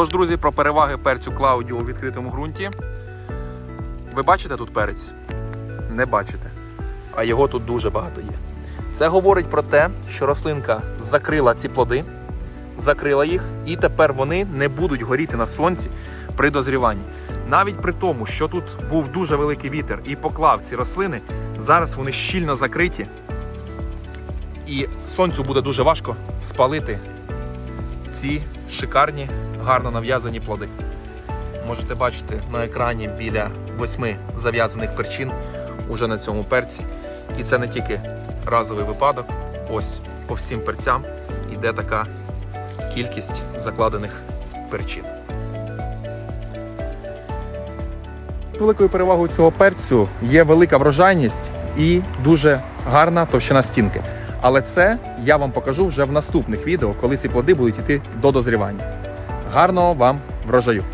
Тож, друзі, про переваги перцю Клаудіо у відкритому ґрунті. Ви бачите тут перець? Не бачите. А його тут дуже багато є. Це говорить про те, що рослинка закрила ці плоди, закрила їх, і тепер вони не будуть горіти на сонці при дозріванні. Навіть при тому, що тут був дуже великий вітер і поклав ці рослини, зараз вони щільно закриті, і сонцю буде дуже важко спалити ці шикарні, гарно нав'язані плоди. Можете бачити на екрані біля восьми зав'язаних перчин уже на цьому перці. І це не тільки разовий випадок. Ось по всім перцям йде така кількість закладених перчин. Великою перевагою цього перцю є велика врожайність і дуже гарна товщина стінки. Але це я вам покажу вже в наступних відео, коли ці плоди будуть йти до дозрівання. Гарного вам врожаю!